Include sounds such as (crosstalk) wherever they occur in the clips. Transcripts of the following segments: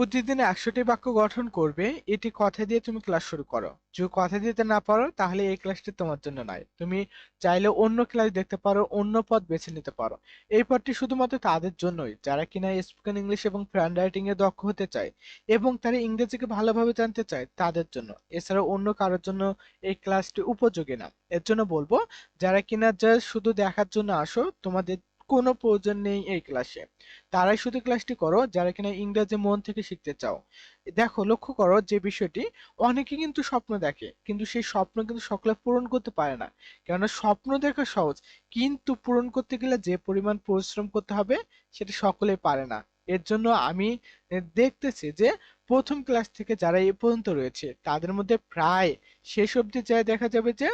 প্রতিদিন একশোটি বাক্য গঠন করবে, এটি কথা দিয়ে তুমি ক্লাস শুরু করো। যদি কথা দিতে না পারো, তাহলে এই ক্লাসটি তোমার জন্য নয়। তুমি চাইলে অন্য ক্লাস দেখতে পারো, অন্য পথ বেছে নিতে পারো। এই পথটি শুধুমাত্র তাদের জন্যই, যারা কিনা স্পোকেন ইংলিশ এবং হ্যান্ড রাইটিং এ দক্ষ হতে চায়, এবং তারা ইংরেজিকে ভালোভাবে জানতে চায়, তাদের জন্য। এছাড়া অন্য কারোর জন্য এই ক্লাসটি উপযোগী না। এর জন্য বলব, যারা কিনা জাস্ট শুধু দেখার জন্য আসো, তোমাদের কোনো প্রয়োজন নেই এই ক্লাসে তারাই শুধু ক্লাসটি করো, যারা কিনা ইংরেজি মন থেকে শিখতে চাও। দেখো, লক্ষ্য করো যে বিষয়টি অনেকে কিন্তু স্বপ্ন দেখে, কিন্তু সেই স্বপ্ন কিন্তু সকলে পূরণ করতে পারে না। কেননা স্বপ্ন দেখা সহজ, কিন্তু পূরণ করতে গেলে যে পরিমাণ পরিশ্রম করতে হবে, সেটা সকলে পারে না। এর জন্য আমি দেখতেছি যে প্রথম ক্লাস থেকে যারা এ পর্যন্ত রয়েছে, তাদের মধ্যে প্রায় শেষ অবধি যায় দেখা যাবে যে,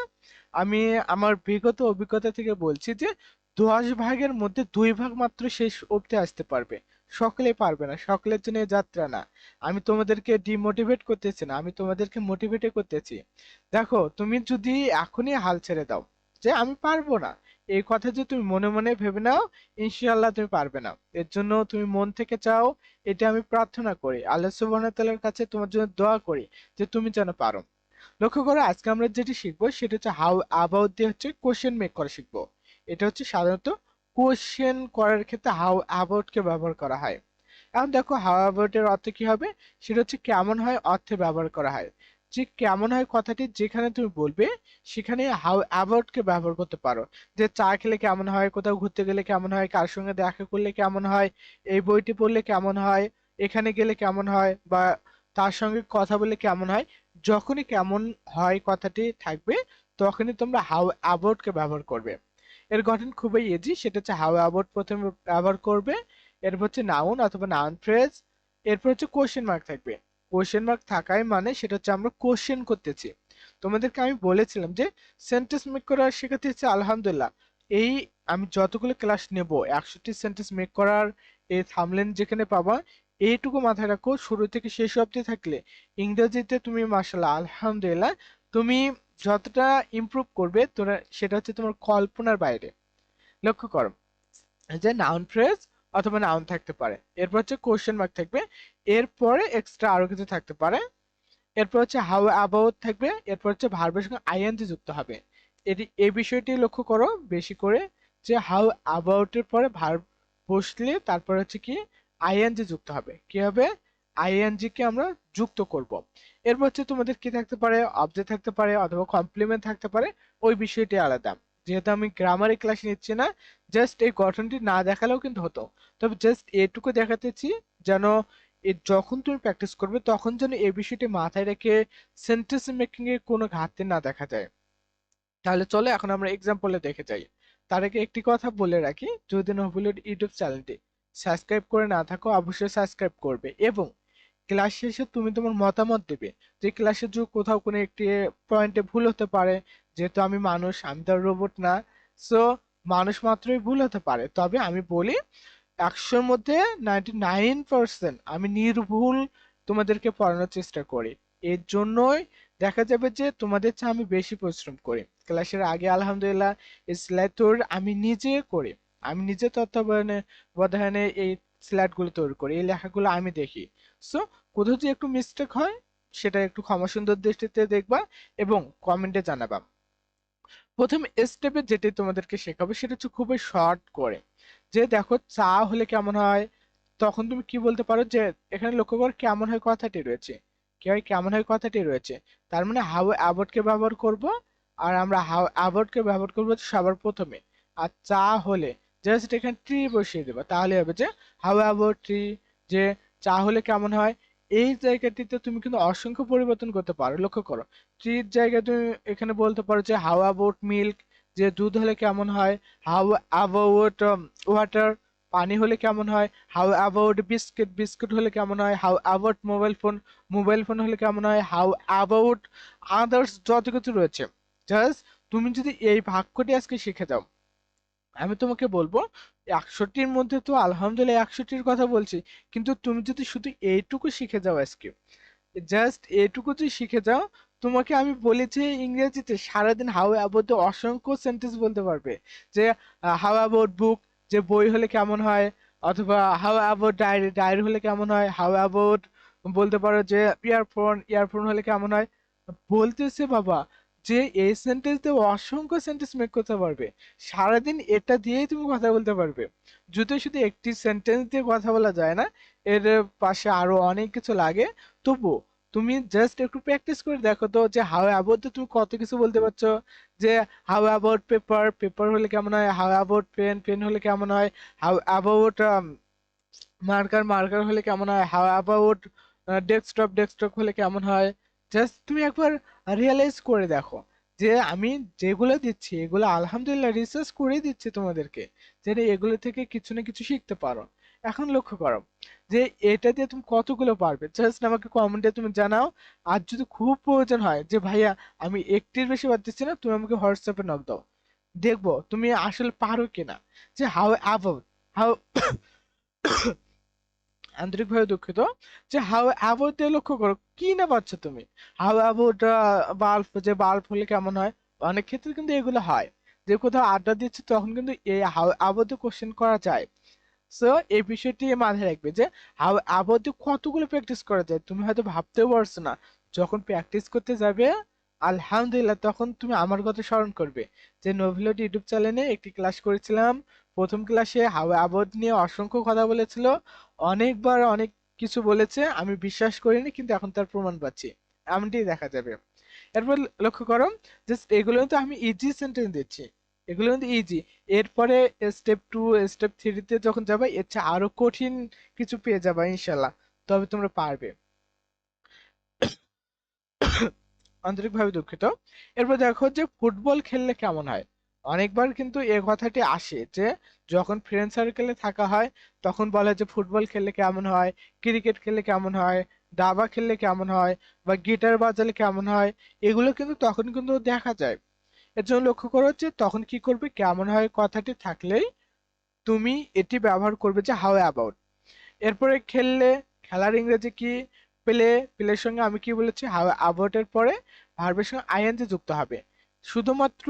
আমি আমার বিগত অভিজ্ঞতা থেকে বলছি যে দশ ভাগের মধ্যে দুই ভাগ মাত্র শেষ অবধি আসতে পারবে। সকলে পারবে না, সকলের জন্য যাত্রা না। আমি তোমাদেরকে ডিমোটিভেট করতেছি না, আমি তোমাদেরকে মোটিভেটে করতেছি। দেখো, তুমি যদি এখনই হাল ছেড়ে দাও, যে আমি পারব না, এই কথা যে তুমি মনে মনে ভেবে নাও, ইনশাআল্লাহ তুমি পারবে না। এর জন্য তুমি মন থেকে চাও, এটা আমি প্রার্থনা করি। আল্লাহ সুবহানাহু কাছে তোমার জন্য দোয়া করি, যে তুমি যেন পারো। লক্ষ্য করো, আজকে আমরা যেটি শিখব, সেটা হচ্ছে হাউ অ্যাবাউট দিয়ে হচ্ছে কোশ্চেন মেক করা শিখব। এটা হচ্ছে সাধারণত কোশ্চেন করার ক্ষেত্রে হাউ অ্যাবাউট কে ব্যবহার করা হয়। এখন দেখো হাউ অ্যাবাউট এর অর্থ কি হবে? সেটা হচ্ছে কেমন হয় অর্থে ব্যবহার করা হয়। যে কেমন হয় কথাটি যেখানে তুমি বলবে, সেখানে হাউ অ্যাবাউট কে ব্যবহার করতে পারো। যে চা খেলে কেমন হয়, কোথাও ঘুরতে গেলে কেমন হয়, কার সঙ্গে দেখা করলে কেমন হয়, এই বইটি পড়লে কেমন হয়, এখানে গেলে কেমন হয় বা তার সঙ্গে কথা বলে কেমন হয়, যখনই কেমন হয় কথাটি থাকবে, তখনই তোমরা হাউ অ্যাবাউট কে ব্যবহার করবে। এর গঠন খুবই ইজি সেটা হচ্ছে হাউ অ্যাবাউট প্রথমে ব্যবহার করবে, এরপর হচ্ছে নাউন অথবা নাউন ফ্রেজ এরপর হচ্ছে কোশ্চেন মার্ক থাকবে। কোশ্চেন মার্ক থাকাই মানে সেটা হচ্ছে আমরা কোশ্চেন করতেছি। তোমাদেরকে আমি বলেছিলাম যে সেন্টেন্স মেক করা শেখাতে হচ্ছে আলহামদুলিল্লাহ। এই আমি যতগুলো ক্লাস নেব একশোটি সেন্টেন্স মেক করার এই থামলেন যেখানে পাবা, এইটুকু মাথায় রাখো, শুরু থেকে শেষ অবধি থাকলে ইংরেজিতে তুমি মাসাল্লাহ আলহামদুলিল্লাহ, তুমি যতটা ইমপ্রুভ করবে, তোরা, সেটা হচ্ছে তোমার কল্পনার বাইরে। লক্ষ্য করো, যে নাউন ফ্রেজ অথবা নাউন থাকতে পারে। এরপর হচ্ছে কোশ্চেন মার্ক থাকবে। এরপরে এক্সট্রা আরও কিছু থাকতে পারে। এরপর হচ্ছে হাউ অ্যাবাউট থাকবে। এরপর হচ্ছে ভার্বের সঙ্গে আইএনজি যুক্ত হবে। এটি, এই বিষয়টি লক্ষ্য করো বেশি করে, যে হাউ অ্যাবাউট এর পরে ভার্ব বসলে তারপর হচ্ছে কি আইএনজি যুক্ত হবে। কি হবে? আইএনজি কে আমরা যুক্ত করব। এরপর হচ্ছে তোমাদের কি থাকতে পারে? অবজেক্ট থাকতে পারে অথবা কমপ্লিমেন্ট থাকতে পারে, ওই বিষয়টি আলাদা। যেহেতু আমি গ্রামারের ক্লাস নিচ্ছি না জাস্ট এই গঠনটি না দেখালেও কিন্তু হতো। তবে জাস্ট এটুকু দেখাতেছি যেন যখন তুমি প্র্যাকটিস করবে, তখন যেন এই বিষয়টি মাথায় রেখে সেন্টেন্স মেকিং এ কোনো ঘাটতি না দেখা যায়। তাহলে চলো এখন আমরা এক্সাম্পলে দেখে যাই। তার আগে একটি কথা বলে রাখি, যদি নবুলের ইউটিউব চ্যানেলটি সাবস্ক্রাইব করে না থাকো, অবশ্যই সাবস্ক্রাইব করবে। এবং ক্লাস শেষে তুমি তোমার মতামত দেবে। যে ক্লাসে যদি কোথাও কোনো একটি পয়েন্টে ভুল হতে পারে, যেহেতু আমি মানুষ, আমি তো রোবট না। সো মানুষ মাত্রই ভুল হতে পারে। তবে আমি বলি, একশোর মধ্যে নাইনটি নাইন পার্সেন্ট আমি নির্ভুল তোমাদেরকে পড়ানোর চেষ্টা করি। এর জন্যই দেখা যাবে যে তোমাদের চেয়ে আমি বেশি পরিশ্রম করি। ক্লাসের আগে আলহামদুলিল্লাহ স্লাইড আমি নিজে করি। আমি নিজে তত্ত্বাবধানে বধানে এই স্লাইডগুলো তৈরি করি। এই লেখাগুলো আমি দেখি। সো কোথাও যদি একটু মিস্টেক হয়, সেটা একটু ক্ষমা সুন্দর দৃষ্টিতে দেখবা এবং কমেন্টে জানাবা। প্রথম স্টেপে যেটি তোমাদেরকে শেখাবো, সেটা হচ্ছে খুবই শর্ট করে। যে দেখো, চা হলে কেমন হয়? তখন তুমি কি বলতে পারো যে, এখানে লক্ষ্য কর কেমন হয় কথাটি রয়েছে। কি হয়? কেমন হয় কথাটি রয়েছে। তার মানে হাউ অ্যাবটকে ব্যবহার করব? আর আমরা হাউ অ্যাবটকে ব্যবহার করব সবার প্রথমে। আর চা হলে জাস্ট এখানে ট্রি বসিয়ে দেবা। তাহলে হবে যে হাউ অ্যাবাউট ট্রি যে চা হলে কেমন হয়? এই জায়গাটিতে তুমি কিন্তু অসংখ্য পরিবর্তন করতে পারো। লক্ষ্য করো ট্রির জায়গায় তুমি এখানে বলতে পারো যে হাউ অ্যাবাউট মিল্ক যে দুধ হলে কেমন হয়? হাউ অ্যাবাউট ওয়াটার পানি হলে কেমন হয়? হাউ অ্যাবাউট বিস্কিট বিস্কুট হলে কেমন হয়? How about mobile phone mobile phone হলে কেমন হয়? হাউ অ্যাবাউট আদার্স যত কিছু রয়েছে। জাস্ট তুমি যদি এই বাক্যটি আজকে শিখে যাও আমি তোমাকে বলব একশোটির মধ্যে তো আলহামদুলিল্লাহ একশোটির কথা বলছি, কিন্তু তুমি যদি শুধু এইটুকু শিখে যাও আজকে জাস্ট এইটুকু যদি শিখে যাও, তোমাকে আমি বলেছি ইংরেজিতে সারাদিন হাউ অ্যাবাউট অসংখ্য সেন্টেন্স বলতে পারবে, যে হাউ অ্যাবাউট বুক যে বই হলে কেমন হয়, অথবা হাউ অ্যাবাউট ডায়েরি ডায়েরি হলে কেমন হয় হাউ অ্যাবাউট বলতে পারো যে ইয়ারফোন ইয়ারফোন হলে কেমন হয়, বলতেছে বাবা যে এই সেন্টেন্স দিয়ে অসংখ্য সেন্টেন্স মেক করতে পারবে। সারাদিন এটা দিয়েই তুমি কথা বলতে পারবে। যদি শুধু একটি সেন্টেন্স দিয়ে কথা বলা যায় না, এর পাশে আরও অনেক কিছু লাগে। তবু তুমি জাস্ট একটু প্র্যাকটিস করে দেখো তো যে হাউ অ্যাবাউট তুমি কত কিছু বলতে পারছ? যে হাউ অ্যাবাউট পেপার পেপার হলে কেমন হয়? হাউ অ্যাবাউট পেন পেন হলে কেমন হয়? হাউ অ্যাবাউট মার্কার মার্কার হলে কেমন হয়? হাউ অ্যাবাউট ডেস্কটপ ডেস্কটপ হলে কেমন হয়? জাস্ট তুমি একবার রিয়েলাইজ করে দেখো। যে আমি যেগুলো দিচ্ছি, এগুলো আলহামদুলিল্লাহ রিসার্চ করে দিচ্ছি তোমাদেরকে যে এগুলো থেকে কিছু না কিছু শিখতে পারো। এখন লক্ষ্য করো, যে এটা দিয়ে তুমি কতগুলো পারবে? জাস্ট আমাকে কমেন্টে তুমি জানাও। আর যদি খুব প্রয়োজন হয়, যে ভাইয়া আমি একটির বেশি পারতেছি না, তুমি আমাকে হোয়াটসঅ্যাপে নক দাও। দেখব তুমি আসলে পারো কিনা। যে হাউ অ্যাবাউট হাউ আন্তরিকভাবে দুঃখিত। যে হাউ অ্যাবাউট দিয়ে লক্ষ্য করো কি না পাচ্ছ তুমি? হাউ অ্যাবাউট বাল্ব, যে বাল্ব হলে কেমন হয়? অনেক ক্ষেত্রে কিন্তু এগুলো হয়। যে কোথাও আড্ডা দিচ্ছে তখন কিন্তু এই অ্যাবাউট কোশ্চেন করা যায়। সো এই বিষয়টি মাথায় রাখবে যে অ্যাবাউট কতগুলো প্র্যাকটিস করা যায়? তুমি হয়তো ভাবতেও পারছ না। যখন প্র্যাকটিস করতে যাবে, আলহামদুলিল্লাহ, তখন তুমি আমার কথা স্মরণ করবে। যে নোভিলট ইউটিউব চ্যানেলে একটি ক্লাস করেছিলাম। প্রথম ক্লাসে হাউ অ্যাবাউট নিয়ে অসংখ্য কথা বলেছিল। অনেকবার অনেক কিছু বলেছে, আমি বিশ্বাস করিনি, কিন্তু এখন তার প্রমাণ পাচ্ছি। এমনটি দেখা যাবে। এরপর লক্ষ্য করো জাস্ট এগুলো তো আমি ইজি সেন্টেন্স দিচ্ছি। এগুলো কিন্তু ইজি এরপরে স্টেপ টু স্টেপ থ্রিতে যখন যাবে, এর আরও কঠিন কিছু পেয়ে যাবে ইনশাল্লাহ তবে তোমরা পারবে। (coughs) আন্তরিকভাবে দুঃখিত। এরপর দেখো যে ফুটবল খেললে কেমন হয়? অনেকবার কিন্তু এ কথাটি আসে যে, যখন ফ্রেন্ড সার্কেলে থাকা হয়, তখন বলে যে ফুটবল খেললে কেমন হয়? ক্রিকেট খেললে কেমন হয়? দাবা খেললে কেমন হয়? বা গিটার বাজালে কেমন হয়? এগুলো কিন্তু তখন কিন্তু দেখা যায়। এর জন্য লক্ষ্য করো যে, তখন কি করবে? কেমন হয় কথাটি থাকলেই তুমি এটি ব্যবহার করবে যে হাউ অ্যাবাউট এরপরে খেললে, খেলার ইংরেজি কি? প্লে প্লের সঙ্গে আমি কি বলেছি? হাউ অ্যাবাউট এর পরে ভার্বের সঙ্গে আইএনজি যুক্ত হবে। শুধুমাত্র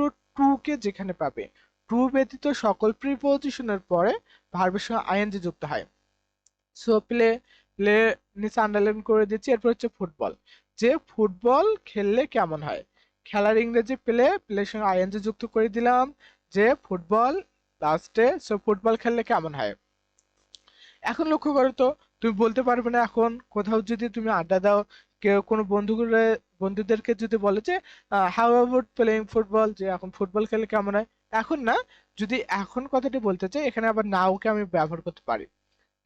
কে যেখানে পাবে। টু ব্যতীত সকল প্রিপোজিশনের পরে ভার্বের সঙ্গে আইএনজি যুক্ত হয়। সো প্লে প্লে নিচে আন্ডারলাইন করে দিচ্ছি, এরপর হচ্ছে ফুটবল যে ফুটবল খেললে কেমন হয়? খেলার ইংরেজি প্লে প্লের সঙ্গে আইএনজি যুক্ত করে দিলাম। যে ফুটবল লাস্টে সো ফুটবল খেললে কেমন হয়? এখন লক্ষ্য করো তো, তুমি বলতে পারবে না এখন, কোথাও যদি তুমি আড্ডা দাও কেউ কোনো বন্ধুগুলো, বন্ধুদেরকে যদি বলে যে হাউ অ্যাবাউট প্লেইং ফুটবল যে, এখন ফুটবল খেলে কেমন হয়? এখন না, যদি এখন কথাটি বলতে চাই, এখানে আবার নাওকে আমি ব্যবহার করতে পারি।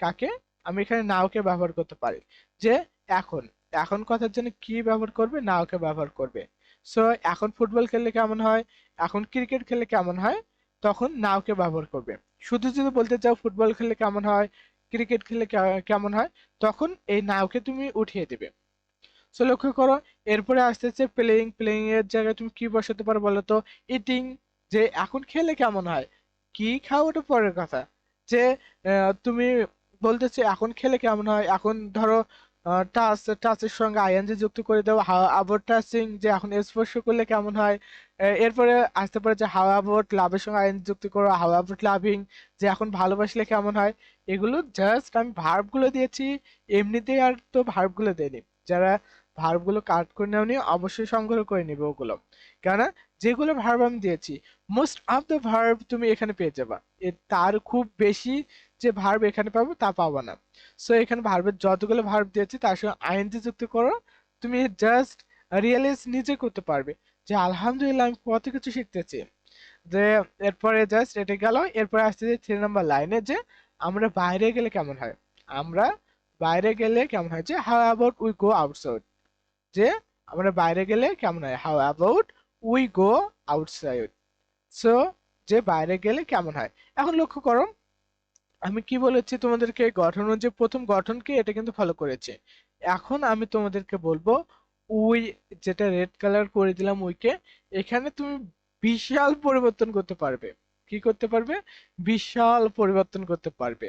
কাকে? আমি এখানে নাওকে ব্যবহার করতে পারি। যে, এখন এখন কথার জন্য কি ব্যবহার করবে? নাওকে ব্যবহার করবে। সো এখন ফুটবল খেললে কেমন হয়? এখন ক্রিকেট খেললে কেমন হয়? তখন নাওকে ব্যবহার করবে। শুধু যদি বলতে চাও ফুটবল খেললে কেমন হয় ক্রিকেট খেললে কেমন হয়, তখন এই নাওকে তুমি উঠিয়ে দেবে। সো লক্ষ্য করো, এরপরে আসতে আসতে প্লেইং প্লেইং এর জায়গায় তুমি কি বসাতে পারো বলো তো? ইটিং যে এখন খেলে কেমন হয়? কি খাও ওটা পরের কথা। যে তুমি বলতেছে এখন খেলে কেমন হয়? এখন ধরো টাচ টাচের সঙ্গে আইএনজি যুক্ত করে দাও হাউ অ্যাবাউট টাচিং যে এখন স্পর্শ করলে কেমন হয়? এরপরে আসতে পারে যে হাউ অ্যাবাউট লাভের সঙ্গে আইএনজি যুক্ত করো হাউ অ্যাবাউট লাভিং যে এখন ভালোবাসলে কেমন হয়? এগুলো জাস্ট আমি ভার্বগুলো দিয়েছি, এমনিতেই আর তো ভার্বগুলো দেয়নি। যারা ভার্বগুলো কাট করে নেওনি অবশ্যই সংগ্রহ করে নেবে ওগুলো। কেননা যেগুলো ভার্ব আমি দিয়েছি মোস্ট অফ দ্য ভার্ব তুমি এখানে পেয়ে যাবা। তার খুব বেশি যে ভার্ব এখানে পাবো তা পাবো না। সো এখানে ভার্বের যতগুলো ভার্ব দিয়েছি, তার সঙ্গে আইএনজি যুক্ত করো। তুমি জাস্ট রিয়েলাইজ নিজে করতে পারবে যে আলহামদুলিল্লাহ আমি কত কিছু শিখতেছি। যে এরপরে জাস্ট এটা গেল, এরপরে আসতে যে থ্রি নাম্বার লাইনে যে আমরা বাইরে গেলে কেমন হয়? আমরা বাইরে গেলে কেমন হয় যে how about we go outside যে আমরা বাইরে গেলে কেমন হয়? How about we go outside so যে বাইরে গেলে কেমন হয়? এখন লক্ষ্য করো, আমি কি বলেছি তোমাদেরকে? গঠন যে প্রথম গঠনকে এটা কিন্তু ফলো করেছে। এখন আমি তোমাদেরকে বলব উই যেটা রেড কালার করে দিলাম উইকে এখানে তুমি বিশাল পরিবর্তন করতে পারবে। কি করতে পারবে? বিশাল পরিবর্তন করতে পারবে।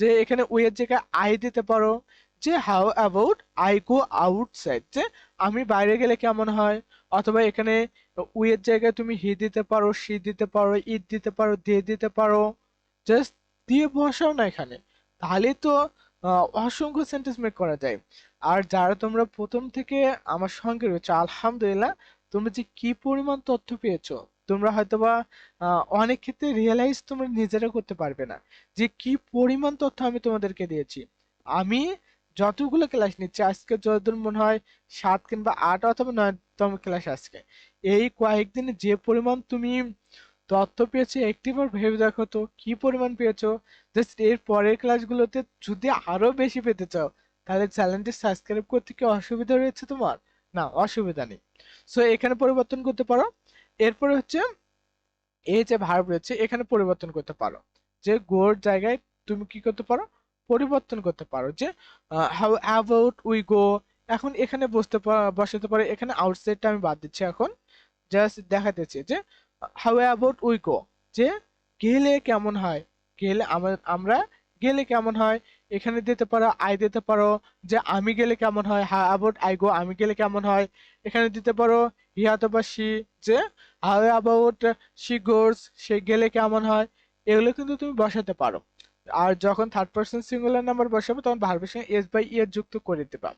যে এখানে উইয়ের জায়গায় আই দিতে পারো যে how about I go outside যে আমি বাইরে গেলে কেমন হয়? অথবা এখানে উই এর জায়গায় তুমি হি দিতে পারো সি দিতে পারো ইট দিতে পারো দে দিতে পারো। জাস্ট দিয়ে বসাও না এখানে। তাহলে তো অসংখ্য সেন্টেন্স মেক করা যায়। আর যারা তোমরা প্রথম থেকে আমার সঙ্গে রয়েছে, আলহামদুলিল্লাহ, তোমরা যে কি পরিমাণ তথ্য পেয়েছ, তোমরা হয়তোবা অনেক ক্ষেত্রে রিয়েলাইজ তোমরা নিজেরা করতে পারবে না। যে কি পরিমাণ তথ্য আমি তোমাদেরকে দিয়েছি। আমি যতগুলো ক্লাস নিচ্ছে, আজকে যতদূর মনে হয় সাত কিংবা আট অথবা নয়তম ক্লাস আজকে। এই কয়েকদিনে যে পরিমাণ তুমি তথ্য পেয়েছ একটিবার ভেবে দেখো তো, কি পরিমাণ পেয়েছ? জাস্ট এর পরের ক্লাসগুলোতে যদি আরও বেশি পেতে চাও, তাহলে চ্যানেলটি সাবস্ক্রাইব করতে কি অসুবিধা রয়েছে তোমার? না, অসুবিধা নেই। সো এখানে পরিবর্তন করতে পারো। এরপরে হচ্ছে, এই যে ভার্ব রয়েছে, এখানে পরিবর্তন করতে পারো। যে গোর জায়গায় তুমি কি করতে পারো? পরিবর্তন করতে পারো যে হাউ অ্যাবাউট উই গো এখন এখানে বসতে বসাতে পারো, এখানে আউটসাইডটা আমি বাদ দিচ্ছি এখন। জাস্ট দেখাতেছি যে হাউ অ্যাবাউট উই গো যে, গেলে কেমন হয়? গেলে আমরা গেলে কেমন হয়? এখানে দিতে পারো আই দিতে পারো, যে, আমি গেলে কেমন হয়? হাউ অ্যাবাউট আই গো আমি গেলে কেমন হয়? এখানে দিতে পারো হি অথবা সি যে হাউ অ্যাবাউট শি গোস সে গেলে কেমন হয়? এগুলো কিন্তু তুমি বসাতে পারো। আর যখন থার্ড পার্সন সিঙ্গুলার নাম্বার বসাবে, তখন ভার্বের সঙ্গে এস বাই ইয়ের যুক্ত করে দেবা।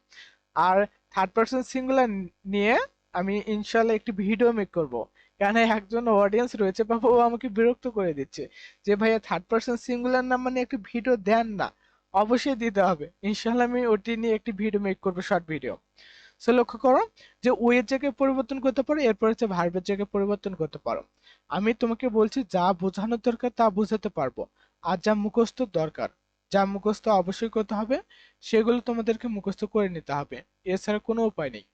আর থার্ড পার্সন সিঙ্গুলার নিয়ে আমি ইনশাল্লাহ একটি ভিডিও মেক করব। কেন একজন অডিয়েন্স রয়েছে বাবা, ও আমাকে বিরক্ত করে দিচ্ছে যে, ভাইয়া থার্ড পার্সন সিঙ্গুলার নাম্বার নিয়ে একটি ভিডিও দেন না। অবশ্যই দিতে হবে। ইনশাল্লাহ আমি ওটি নিয়ে একটি ভিডিও মেক করব শর্ট ভিডিও সো লক্ষ্য করো যে ওয়ের জায়গায় পরিবর্তন করতে পারো, এরপর হচ্ছে ভার্বের জায়গায় পরিবর্তন করতে পারো। আমি তোমাকে বলছি, যা বোঝানোর দরকার তা বোঝাতে পারব। আর যা মুখস্থ দরকার, যা মুখস্থ অবশ্যই করতে হবে, সেগুলো তোমাদেরকে মুখস্থ করে নিতে হবে। এছাড়া কোনো উপায় নেই।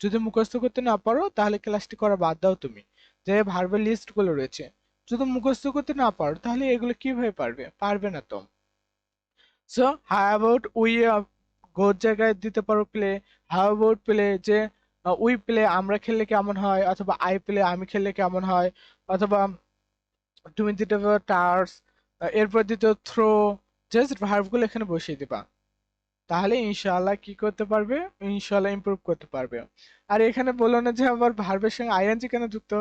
যদি মুখস্থ করতে না পারো, তাহলে ক্লাসটি করা বাদ দাও তুমি, যে ভার্বের লিস্টগুলো রয়েছে। যদি মুখস্থ করতে না পারো, তাহলে এগুলো কীভাবে পারবে? পারবে না তো। সো হাউ অ্যাবাউট উই গোর জায়গায় দিতে পারো প্লে হাউ অ্যাবাউট প্লে যে উই প্লে আমরা খেললে কেমন হয়, অথবা আই প্লে আমি খেললে কেমন হয়, অথবা, তুমি দিতে পারো টার্স এরপর দিতে থ্রো জাস্ট ভার্বগুলো এখানে বসিয়ে দিবা। তাহলে ইনশাআল্লাহ কি করতে পারবে? ইনশাআল্লাহ ইমপ্রুভ করতে পারবে। আর এখানে বলল না যে আবার ভার্বের সঙ্গে আইএনজি কেন যুক্ত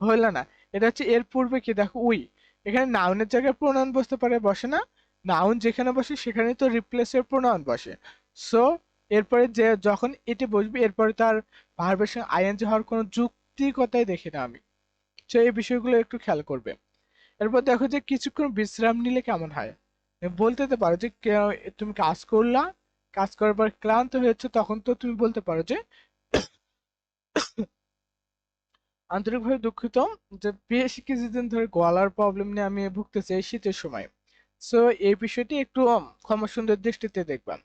হইল না? এটা হচ্ছে এর পূর্বে কি? দেখো, উই। এখানে নাউনের জায়গায় প্রোনাউন বসতে পারে, বসে না। নাউন যেখানে বসে, সেখানে তো রিপ্লেসের প্রোনাউন বসে। সো এরপরে যে যখন এটি বসবে, এরপরে তার ভার্বের সঙ্গে আইএনজি হওয়ার কোনো যুক্তিকতাই দেখি না আমি। তো এই বিষয়গুলো একটু খেয়াল করবে। এরপর দেখো যে কিছুক্ষণ বিশ্রাম নিলে কেমন হয়? বলতে তো পারো যে তুমি কাজ করলা, কাজ করার পর ক্লান্ত হয়েছে তখন তো তুমি বলতে পারো যে আন্তরিকভাবে দুঃখিত যে বেশ কিছুদিন ধরে গলার প্রবলেম নিয়ে আমি ভুগতেছি এই শীতের সময়। সো এই বিষয়টি একটু ক্ষমা সুন্দর দৃষ্টিতে দেখবেন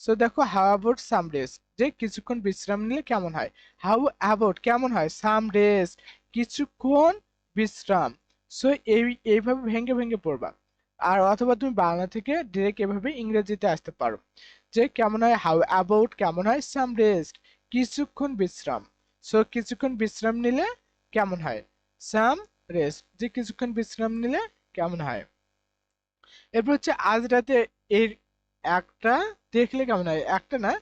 সো দেখো হাউ অ্যাবাউট সাম রেস্ট যে কিছুক্ষণ বিশ্রাম নিলে কেমন হয়? হাউ অ্যাবাউট কেমন হয়? সাম রেস্ট কিছুক্ষণ বিশ্রাম। সো এই, এইভাবে ভেঙে ভেঙে পড়বা। আর অথবা তুমি বাংলা থেকে ডিরেক্ট এভাবে ইংরেজিতে আসতে পারো। যে কেমন হয় হাউ অ্যাবাউট কেমন হয় সাম রেস্ট কিছুক্ষণ বিশ্রাম। সো কিছুক্ষণ বিশ্রাম নিলে কেমন হয়? সাম রেস্ট যে কিছুক্ষণ বিশ্রাম নিলে কেমন হয়? এরপর হচ্ছে, আজ রাতে এর একটা দেখলে কেমন হয়? একটা না,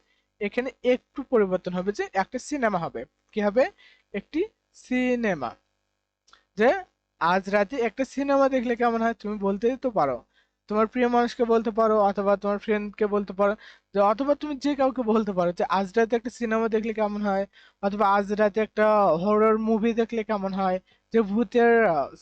এখানে একটু পরিবর্তন হবে যে একটা সিনেমা হবে। কি হবে? একটি সিনেমা যে আজ রাতে একটা সিনেমা দেখলে কেমন হয় তুমি বলতে তো পারো। তোমার প্রিয় মানুষকে বলতে পারো অথবা তোমার ফ্রেন্ডকে বলতে পারো, যে অথবা তুমি যে কাউকে বলতে পারো যে আজ রাতে একটা সিনেমা দেখলে কেমন হয়, অথবা আজ রাতে একটা হরর মুভি দেখলে কেমন হয়, যে ভূতের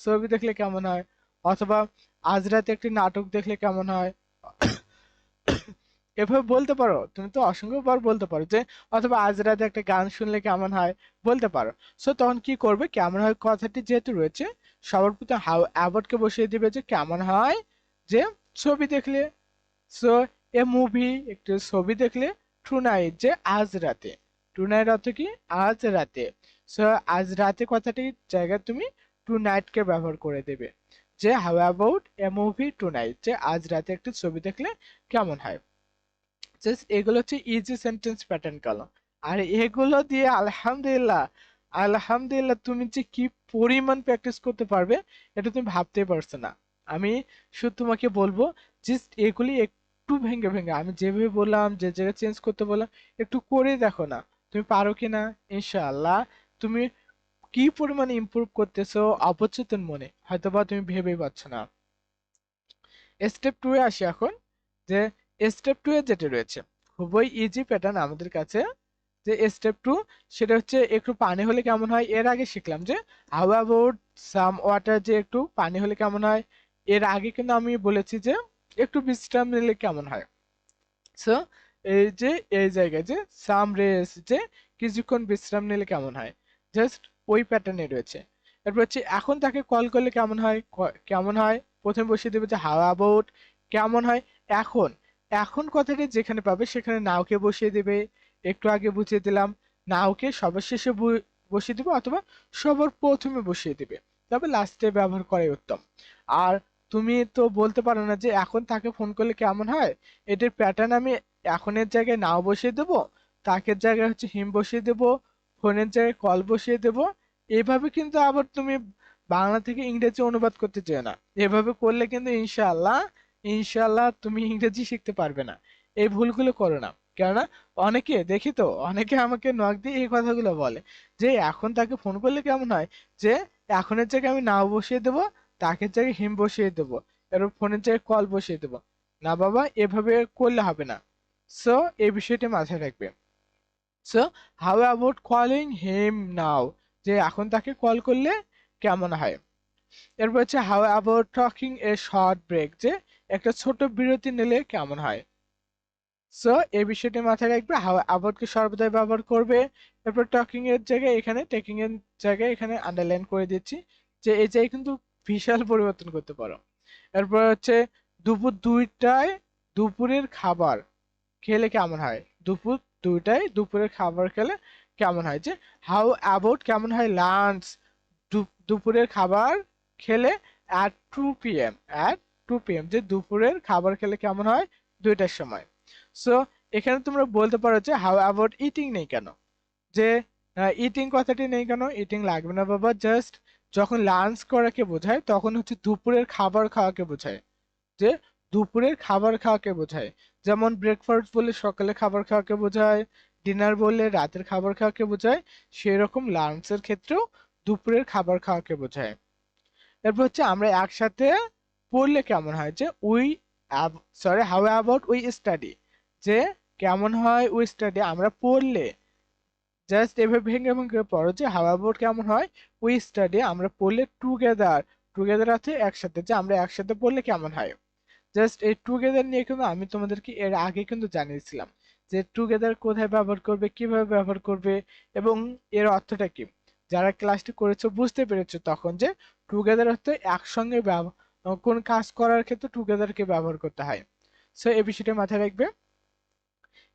ছবি দেখলে কেমন হয়, অথবা আজ রাতে একটি নাটক দেখলে কেমন হয়। (coughs) এভাবে বলতে পারো, তুমি তো অসংখ্যবার বলতে পারো যে অথবা আজ রাতে একটা গান শুনলে কেমন হয়, বলতে পারো। সো তখন কি করবে? কেমন হয় কথাটি যেহেতু রয়েছে সবার প্রথমে হাউ অ্যাবাউটকে বসিয়ে দিবে যে কেমন হয়, যে ছবি দেখলে। সো এ মুভি একটু ছবি দেখলে টু নাইট যে আজ রাতে। টু নাইট অর্থ কি? আজ রাতে। সো আজ রাতে কথাটির জায়গায় তুমি টু নাইটকে ব্যবহার করে দেবে। যে how about a movie tonight যে আজ রাতে একটি ছবি দেখলে কেমন হয়? জাস্ট এগুলো হচ্ছে ইজি সেন্টেন্স প্যাটার্ন কলম আর এগুলো দিয়ে আলহামদুলিল্লাহ আলহামদুলিল্লাহ, তুমি যে কি পরিমাণ প্র্যাকটিস করতে পারবে, এটা তুমি ভাবতেই পারছ না। আমি শুধু তোমাকে বলব জাস্ট এগুলি একটু ভেঙে ভেঙে, আমি যেভাবে বললাম, যে জায়গায় চেঞ্জ করতে বললাম, একটু করে দেখো না। তুমি পারো কিনা ইনশাআল্লাহ, তুমি কি পরিমাণে ইমপ্রুভ করতেছো অবচেতন মনে হয়তো বা তুমি ভেবেই পাচ্ছ না। স্টেপ টু এ আসি এখন, যে স্টেপ টু এ যেটা রয়েছে, খুবই ইজি প্যাটার্ন আমাদের কাছে যে স্টেপ টু সেটা হচ্ছে একটু পানি হলে কেমন হয়? এর আগে শিখলাম যে হাউ অ্যাবাউট সাম ওয়াটার যে একটু পানি হলে কেমন হয়? এর আগে কিন্তু আমি বলেছি যে, একটু বিশ্রাম নিলে কেমন হয়? সো এই যে, এই জায়গায় যে সাম রেস যে, কিছুক্ষণ বিশ্রাম নিলে কেমন হয়? জাস্ট ওই প্যাটার্নে রয়েছে। এরপর হচ্ছে, এখন তাকে কল করলে কেমন হয়? কেমন হয়? প্রথমে বসিয়ে দেবে যে হাউ অ্যাবাউট কেমন হয়? এখন এখন কথাটি যেখানে পাবে, সেখানে নাওকে বসিয়ে দেবে। একটু আগে বুঝিয়ে দিলাম নাওকে সবার শেষে বসিয়ে দেবে অথবা সবার প্রথমে বসিয়ে দেবে। তবে লাস্টে ব্যবহার করাই উত্তম। আর তুমি তো বলতে পারো না যে এখন তাকে ফোন করলে কেমন হয়? এটার প্যাটার্ন আমি এখনের জায়গায় নাও বসিয়ে দেবো, তাকের জায়গায় হচ্ছে হিম বসিয়ে দেবো ফোনের জায়গায় কল বসিয়ে দেবো। এভাবে কিন্তু আবার তুমি বাংলা থেকে ইংরেজি অনুবাদ করতে চেও না। এভাবে করলে কিন্তু ইনশাআল্লাহ ইনশাআল্লাহ তুমি ইংরেজি শিখতে পারবে না। এই ভুলগুলো করো না। কেননা অনেকে, দেখি তো, অনেকে আমাকে নক দিয়ে এই কথাগুলো বলে, যে এখন তাকে ফোন করলে কেমন হয়? যে এখনের জায়গায় আমি নাও বসিয়ে দেবো তাকে জায়গায় হিম বসিয়ে দেবো, এরপর ফোনের জায়গায় কল বসিয়ে দেবো। না বাবা, এভাবে করলে হবে না। সো এই বিষয়টি মাথায় রাখবে। So how about calling him now যে এখন তাকে কল করলে কেমন হয়? এরপর হচ্ছে how about talking a short break যে একটা ছোট বিরতি নিলে কেমন হয়? সো এই বিষয়টি মাথায় রাখবে অ্যাবাউটকে সর্বদাই ব্যবহার করবে? এরপর টকিং এর জায়গায় এখানে টেকিং এর জায়গায় এখানে আন্ডারলাইন করে দিচ্ছি, যে এই জায়গায় কিন্তু বিশাল পরিবর্তন করতে পারো। এরপর হচ্ছে, দুপুর দুইটায় দুপুরের খাবার খেলে কেমন হয়? দুপুর দুইটায় দুপুরের খাবার খেলে কেমন হয়? যে হাউ অ্যাবাউট কেমন হয়? লাঞ্চ দুপুরের খাবার খেলে at two PM at two PM যে দুপুরের খাবার খেলে কেমন হয়? দুইটার সময়। সো এখানে তোমরা বলতে পারো যে হাউ অ্যাবাউট ইটিং নেই কেন? যে ইটিং কথাটি নেই কেন? ইটিং লাগবে না বাবা জাস্ট যখন লাঞ্চ করাকে বোঝায়, তখন হচ্ছে দুপুরের খাবার খাওয়াকে বোঝায়। যে, দুপুরের খাবার খাওয়াকে বোঝায়। যেমন ব্রেকফাস্ট বলে সকালে খাবার খাওয়াকে বোঝায় ডিনার বললে রাতের খাবার খাওয়াকে বোঝায়, সেরকম লাঞ্চের ক্ষেত্রেও দুপুরের খাবার খাওয়াকে বোঝায়। এরপর হচ্ছে আমরা একসাথে পড়লে কেমন হয় যে we sorry how about we study যে কেমন হয় উই স্টাডি আমরা পড়লে জাস্ট এভাবে ভেঙে ভেঙে পড়ো যে হাউ অ্যাবাউট কেমন হয় উই স্টাডি আমরা পড়লে টুগেদার টুগেদার আছে একসাথে, যে আমরা একসাথে পড়লে কেমন হয়। জাস্ট এই টুগেদার নিয়ে কিন্তু আমি তোমাদেরকে এর আগে কিন্তু জানিয়েছিলাম যে টুগেদার কোথায় ব্যবহার করবে, কীভাবে ব্যবহার করবে এবং এর অর্থটা কি। যারা ক্লাসটি করেছ বুঝতে পেরেছ তখন যে টুগেদার অর্থ একসঙ্গে কোন কাজ করার ক্ষেত্রে টুগেদারকে ব্যবহার করতে হয়। সো এই বিষয়টা মাথায় রাখবে।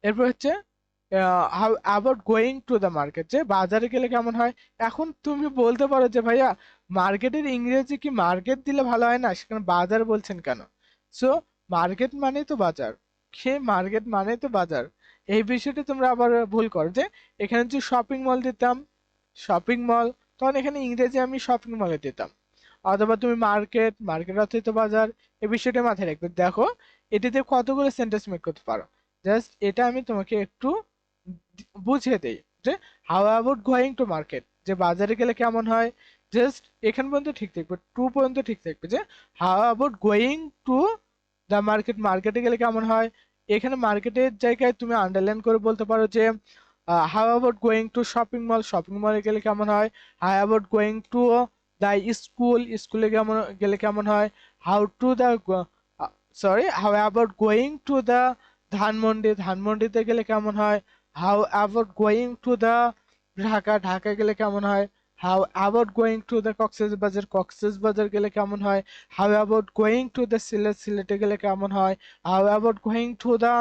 এরপর হচ্ছে how about going to the market যে বাজারে গেলে কেমন হয়? এখন তুমি বলতে পারো যে ভাইয়া মার্কেটের ইংরেজি কি মার্কেট দিলে ভালো হয় না? সেখানে বাজার বলছেন কেন? সো মার্কেট মানেই তো বাজার। সে মার্কেট মানে তো বাজার। এই বিষয়টি তোমরা আবার ভুল করো যে, এখানে যদি শপিং মল দিতাম শপিং মল তখন এখানে ইংরেজি আমি শপিং মলে দিতাম। অথবা তুমি মার্কেট মার্কেট অর্থই তো বাজার, এই বিষয়টা মাথায় রাখবে। দেখো, এটিতে কতগুলো সেন্টেন্স মেক করতে পারো? জাস্ট এটা আমি তোমাকে একটু বুঝিয়ে দেই যে how about going to market যে বাজারে গেলে কেমন হয়? জাস্ট এখান পর্যন্ত ঠিক থাকবে টু পর্যন্ত ঠিক থাকবে যে how about going to the market মার্কেটে গেলে কেমন হয়? এখানে মার্কেটের জায়গায় তুমি আন্ডারলাইন করে বলতে পারো যে how about going to shopping mall shopping মলে গেলে কেমন হয়? How about going to the school স্কুলে কেমন, গেলে কেমন হয়? How to the sorry how about going to the Dhanmondi, ধানমন্ডিতে গেলে কেমন হয়? How about going to the Dhaka Dhaka গেলে কেমন হয়? How about going to the Cox's Bazar Cox's Bazar গেলে কেমন হয়? How about going to the Sylhet সিলেটে গেলে কেমন হয়? How about going to the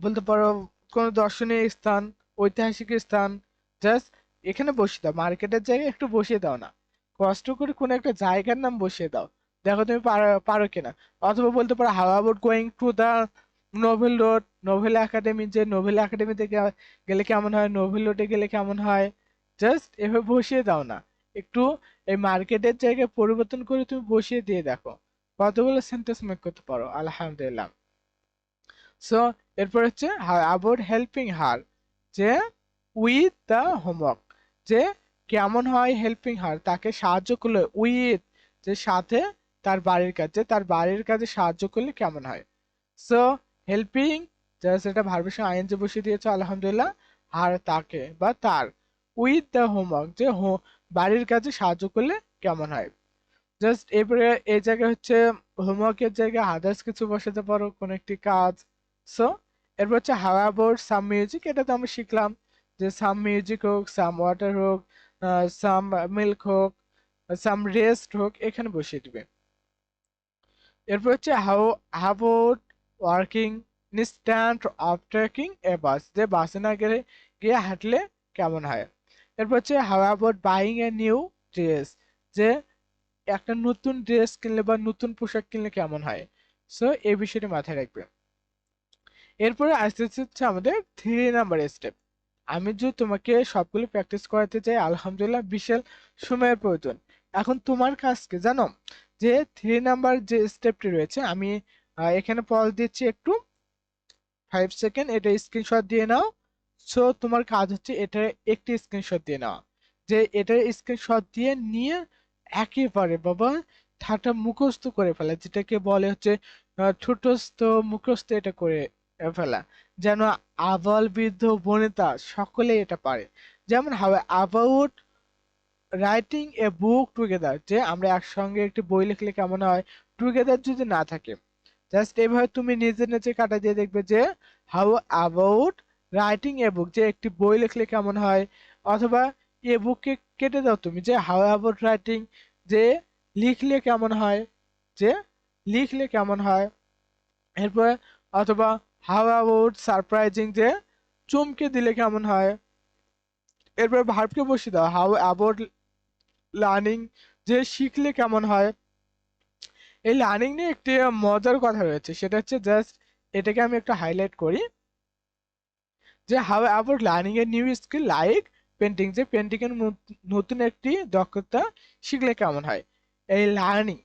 বলতে পারো, কোনো দর্শনীয় স্থান, ঐতিহাসিক স্থান? জাস্ট এখানে বসিয়ে দাও, মার্কেটের জায়গায় একটু বসিয়ে দাও না। কষ্ট করে কোনো একটা জায়গার নাম বসিয়ে দাও। দেখো তুমি পারো কিনা। অথবা বলতে পারো how about going to the novel road novel academy যে নোভেল একাডেমিতে গেলে কেমন হয় নোভেল রোডে গেলে কেমন হয় জাস্ট এভাবে বসিয়ে দাও না। একটু এই মার্কেটের জায়গায় পরিবর্তন করে তুমি বসিয়ে দিয়ে দেখো। কতগুলো সেন্টেন্স মেক করতে পারো, আলহামদুলিল্লাহ। সো এরপর হচ্ছে অ্যাবাউট হেল্পিং হার যে উইথ দ্য হোমওয়ার্ক যে, কেমন হয় হেল্পিং হার তাকে সাহায্য করলে উইথ যে সাথে তার বাড়ির কাজে তার বাড়ির কাজে সাহায্য করলে কেমন হয়? সো হেল্পিং জাস্ট এটা ভার্বের সঙ্গে আইএনজি বসিয়ে দিয়েছ, আলহামদুলিল্লাহ, আর তাকে বা তার উইথ দ্য হোমওয়ার্ক যে বাড়ির কাজে সাহায্য করলে কেমন হয়। জাস্ট এরপরে এই জায়গায় হচ্ছে হোমওয়ার্কের জায়গায় আদার্স কিছু বসাতে পারো, কোনো একটি কাজ। সো এরপর হচ্ছে হাউ অ্যাবাউট সাম মিউজিক এটা তো আমরা শিখলাম। যে সাম মিউজিক হোক সাম ওয়াটার হোক সাম মিল্ক হোক সাম রেস্ট হোক, এখানে বসিয়ে দিবে। এরপর হচ্ছে হাউ অ্যাবাউট ওয়ার্কিং, ইনস্ট্যান্ট ট্রেকিং এ বাস, যে বাসে না গেলে গিয়ে হাঁটলে কেমন হয়? এরপর হচ্ছে how about buying a new dress যে একটা নতুন ড্রেস কিনলে বা নতুন পোশাক কিনলে কেমন হয়? সো এই বিষয়টি মাথায় রাখবে। এরপরে আসতে হচ্ছে আমাদের থ্রি নাম্বার স্টেপ আমি যদি তোমাকে সবগুলো প্র্যাকটিস করাতে চাই, আলহামদুলিল্লাহ বিশাল সময়ের প্রয়োজন। এখন তোমার কাজ কি জানো? যে থ্রি নাম্বার যে স্টেপটি রয়েছে, আমি এখানে পজ দিচ্ছি একটু। ফাইভ সেকেন্ড এটা স্ক্রিনশট দিয়ে নাও। সো তোমার কাজ হচ্ছে এটা একটি স্ক্রিনশট দিয়ে নেওয়া। যে এটার স্ক্রিনশট দিয়ে নিয়ে একেবারে বাবা ঠাটা মুখস্থ করে ফেলা, যেটাকে বলে হচ্ছে ছোটস্থ মুখস্থ এটা করে ফেলা। যেন আবাল বৃদ্ধ বনিতা সকলে এটা পারে। যেমন how about writing a book together যে আমরা একসঙ্গে একটি বই লিখলে কেমন হয়? টুগেদার যদি না থাকে। জাস্ট এইভাবে তুমি নিজে নিজে কাটা দিয়ে দেখবে যে how about writing a book যে একটি বই লিখলে কেমন হয়? অথবা এ বুককে কেটে দাও তুমি, যে হাউ অ্যাবাউট রাইটিং যে লিখলে কেমন হয়? যে লিখলে কেমন হয়? এরপর অথবা হাউ অ্যাবাউট সারপ্রাইজিং যে চমকে দিলে কেমন হয়? এরপর ভার্বকে বসিয়ে দাও হাউ অ্যাবাউট লার্নিং যে শিখলে কেমন হয়? এই লার্নিং নিয়ে একটি মজার কথা রয়েছে। সেটা হচ্ছে জাস্ট এটাকে আমি একটু হাইলাইট করি। যে how about learning a new skill like painting যে পেন্টিং এর নতুন একটি দক্ষতা শিখলে কেমন হয়? এই লার্নিং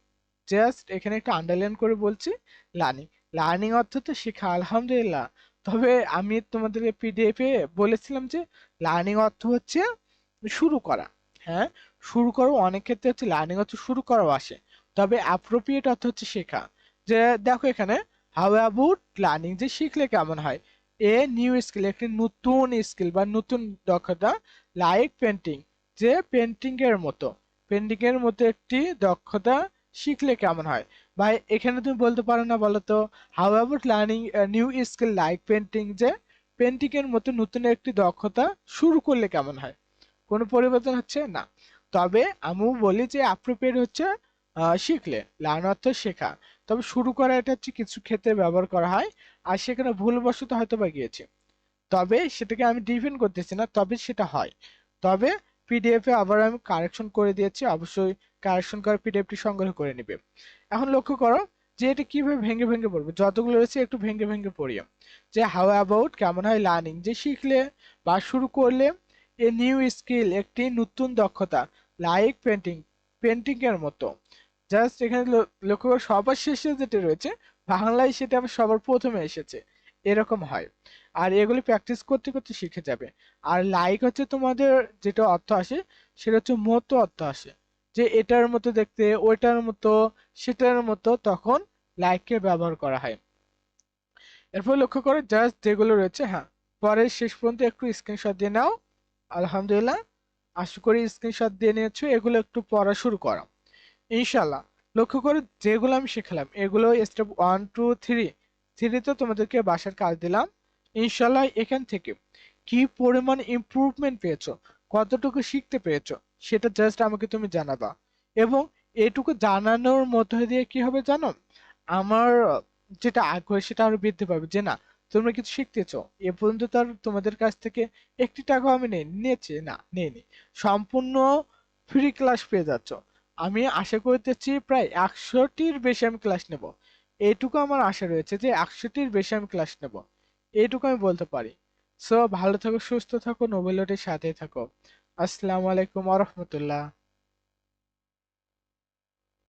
জাস্ট এখানে একটু আন্ডারলাইন করে বলছি লার্নিং লার্নিং অর্থ তো শেখা, আলহামদুলিল্লাহ। তবে আমি তোমাদেরকে পিডিএফ এ বলেছিলাম যে লার্নিং অর্থ হচ্ছে শুরু করা। হ্যাঁ? শুরু করো অনেক ক্ষেত্রে হচ্ছে লার্নিং অর্থ শুরু করাও আসে। তবে অ্যাপ্রোপ্রিয়েট অর্থ হচ্ছে শেখা। যে দেখো এখানে হাউ অ্যাবাউট লার্নিং যে শিখলে কেমন হয়? এ নিউ স্কিল একটি নতুন স্কিল বা নতুন দক্ষতা লাইক পেন্টিং যে পেন্টিং এর মতো। পেন্টিং এর মতো একটি দক্ষতা শিখলে কেমন হয়? ভাই, এখানে তুমি বলতে পারো না বলো তো how about learning new skill like painting যে পেন্টিং এর মতো নতুন একটি দক্ষতা শুরু করলে কেমন হয়? কোনো পরিবর্তন হচ্ছে? না। তবে আমিও বলি যে অ্যাপ্রোপ্রিয়েট হচ্ছে শিখলে লার্ন অর্থ শেখা। তবে শুরু করা এটা হচ্ছে কিছু ক্ষেত্রে ব্যবহার করা হয়, আর সেখানে ভুলবশত হয়তো বা গিয়েছে। তবে সেটাকে আমি ডিফেন্ড করতেছি না, তবে সেটা হয়। তবে পিডিএফ আবার আমি কারেকশন করে দিয়েছি, অবশ্যই কারেকশন করে পিডিএফটি সংগ্রহ করে নেবে। এখন লক্ষ্য করো যে এটা কীভাবে ভেঙে ভেঙে পড়বে। যতগুলো রয়েছে একটু ভেঙে ভেঙে পড়িও যে হাউ অ্যাবাউট কেমন হয় লার্নিং যে শিখলে বা শুরু করলে এ নিউ স্কিল একটি নতুন দক্ষতা লাইক পেন্টিং পেন্টিং এর মতো। জাস্ট এখানে লক্ষ্য করো, সবার শেষে যেটা রয়েছে, বাংলায় সেটা আবার সবার প্রথমে এসেছে। এরকম হয়। আর এগুলি প্র্যাকটিস করতে করতে শিখে যাবে। আর লাইক হচ্ছে তোমাদের যেটা অর্থ আসে, সেটা হচ্ছে মতো অর্থ আসে। যে এটার মতো দেখতে, ওইটার মতো, সেটার মতো তখন লাইককে ব্যবহার করা হয়। এরপর লক্ষ্য করো জাস্ট যেগুলো রয়েছে হ্যাঁ পরের শেষ পর্যন্ত একটু স্ক্রিনশট দিয়ে নাও। আলহামদুলিল্লাহ। আশা করি স্ক্রিনশট দিয়ে নিয়েছো। এগুলো একটু পড়া শুরু করো ইনশাল্লাহ লক্ষ্য করে যেগুলো আমি শিখলাম, এগুলো স্টেপ ওয়ান টু থ্রি থ্রিতে তোমাদেরকে বাসার কাজ দিলাম। ইনশাল্লাহ এখান থেকে কি পরিমাণ ইম্প্রুভমেন্ট পেয়েছ, কতটুকু শিখতে পেরেছ, সেটা জাস্ট আমাকে তুমি জানাবা। এবং এটুকু জানানোর মধ্য দিয়ে কি হবে জানো? আমার যেটা আগ্রহ, সেটা আরও বৃদ্ধি পাবে যে না, তোমরা কিছু শিখতেছো এ পর্যন্ত তো আর তোমাদের কাছ থেকে একটি টাকাও আমি নেই, নিয়েছি, না, নেইনি। সম্পূর্ণ ফ্রি ক্লাস পেয়ে যাচ্ছ। আমি আশা করতেছি প্রায় একশোটির বেশি আমি ক্লাস নেব। এইটুকু আমার আশা রয়েছে যে একশোটির বেশি আমি ক্লাস নেব। এইটুকু আমি বলতে পারি। সো ভালো থাকো, সুস্থ থাকো নোবেলটির সাথে থাকো। আসসালামু আলাইকুম আ রহমতুল্লাহ।